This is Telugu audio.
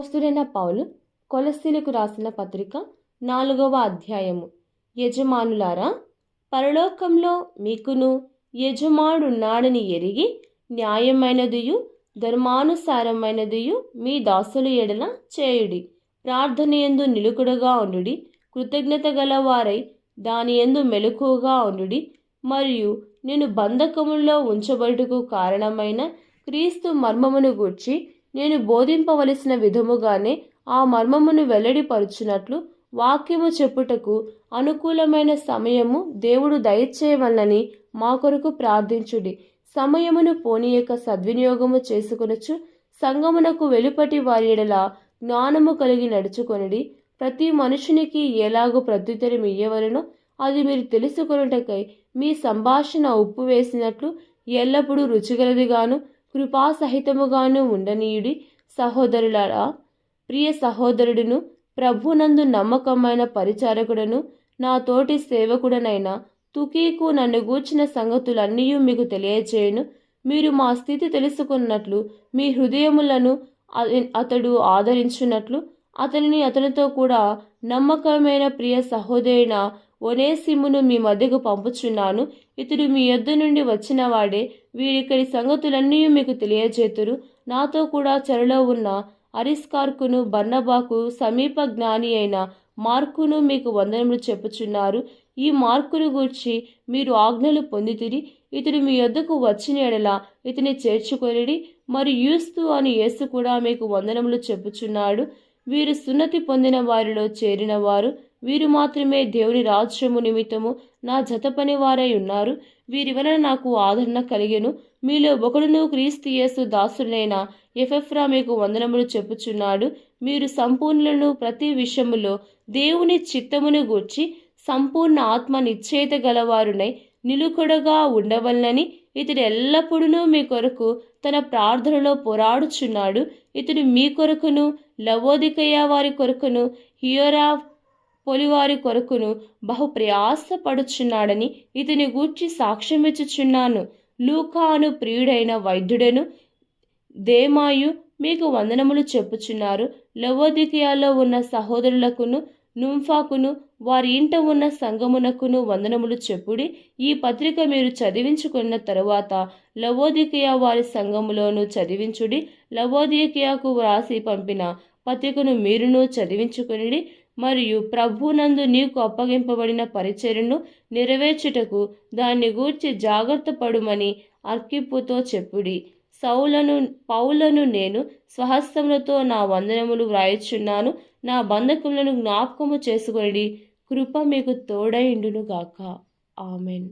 అపోస్తుడైన పౌలు కొలస్తీలకు రాసిన పత్రిక నాలుగవ అధ్యాయము. యజమానులారా పరలోకంలో మీకును యజమానుడున్నాడని ఎరిగి న్యాయమైనదియు ధర్మానుసారమైనదియు మీ దాసులు ఎడల చేయుడి. ప్రార్థనయందు నిలుకుడగా ఉండుడి కృతజ్ఞత గలవారై దాని యందు మెలకువగా ఉండుడి మరియు నేను బంధకముల్లో ఉంచబడుటకు కారణమైన క్రీస్తు మర్మమును గూర్చి నేను బోధింపవలసిన విధముగానే ఆ మర్మమును వెల్లడిపరుచున్నట్లు వాక్యము చెప్పుటకు అనుకూలమైన సమయము దేవుడు దయచేయవలనని మా కొరకు ప్రార్థించుడి. సమయమును పోనీయక సద్వినియోగము చేసుకొనొచ్చు సంగమునకు వెలుపటి వారి ఎడల జ్ఞానము కలిగి నడుచుకొనిడి. ప్రతి మనుషునికి ఎలాగో ప్రత్యుత్తరం ఇయ్యవలనో అది మీరు తెలుసుకొనుటకై మీ సంభాషణ ఉప్పు వేసినట్లు ఎల్లప్పుడూ రుచిగలదిగాను. కృపాసహితముగాను ఉండనీయుడి సహోదరులారా ప్రియ సహోదరుడును ప్రభునందు నమ్మకమైన పరిచారకుడను నా తోటి సేవకుడనైన తుకీకు నన్ను గూర్చిన సంగతులన్నీ మీకు తెలియచేయను. మీరు మా స్థితి తెలుసుకున్నట్లు మీ హృదయములను అతడు ఆదరించున్నట్లు అతనిని అతనితో కూడా నమ్మకమైన ప్రియ సహోదరున ఒనేసిమును మీ మధ్యకు పంపుచున్నాను. ఇతడు మీ యొద్ద నుండి వచ్చిన వాడే. వీరిక్కడి సంగతులన్నీ మీకు తెలియజేతురు. నాతో కూడా చెరలో ఉన్న అరిస్కార్కును బర్నబాకు సమీప జ్ఞాని అయిన మార్కును మీకు వందనములు చెప్పుచున్నారు. ఈ మార్కును గూర్చి మీరు ఆజ్ఞలు పొందితిరి. ఇతడు మీ యొద్దకు వచ్చిన ఎడలా ఇతని చేర్చుకొనిడి మరి యూస్తు అని యేసు కూడా మీకు వందనములు చెప్పుచున్నాడు. వీరు సున్నతి పొందిన వారిలో చేరినవారు. వీరు మాత్రమే దేవుని రాజ్యము నిమిత్తము నా జత పని వారై ఉన్నారు. వీరి వలన నాకు ఆదరణ కలిగెను. మీలో ఒకడును క్రీస్తియేసు దాసుడైన ఎఫెఫ్రా మీకు వందనములు చెప్పుచున్నాడు. మీరు సంపూర్ణులను ప్రతి విషయములో దేవుని చిత్తమును గూర్చి సంపూర్ణ ఆత్మ నిశ్చయిత గలవారునై నిలుకొడగా ఉండవలనని ఇతడు ఎల్లప్పుడూ మీ కొరకు తన ప్రార్థనలో పోరాడుచున్నాడు. ఇతడు మీ కొరకును లవోదికయ్య వారి కొరకును హియోరా పొలివారి కొరకును బహు ప్రయాసపడుచున్నాడని ఇతని గూర్చి సాక్ష్యమిచ్చుచున్నాను. లూకాను ప్రియుడైన వైద్యుడను దేమాయు మీకు వందనములు చెప్పుచున్నారు. లవోదికయాలో ఉన్న సహోదరులకును నుంఫాకును వారి ఇంట ఉన్న సంగమునకును వందనములు చెప్పుడి ఈ పత్రిక మీరు చదివించుకున్న తరువాత లవోదికయ వారి సంఘములోను చదివించుడి లవోదికియాకు వ్రాసి పంపిన పత్రికను మీరును చదివించుకుని మరియు ప్రభునందు నీకు అప్పగింపబడిన పరిచర్యను నెరవేర్చుటకు దాన్ని గూర్చి జాగ్రత్త పడుమని అర్కిప్పుతో చెప్పుడి. సౌలను పౌలను నేను స్వహస్తములతో నా వందనములు వ్రాయిచున్నాను. నా బంధకములను జ్ఞాపకము చేసుకొని కృప మీకు తోడైండునుగాక ఆమెన్.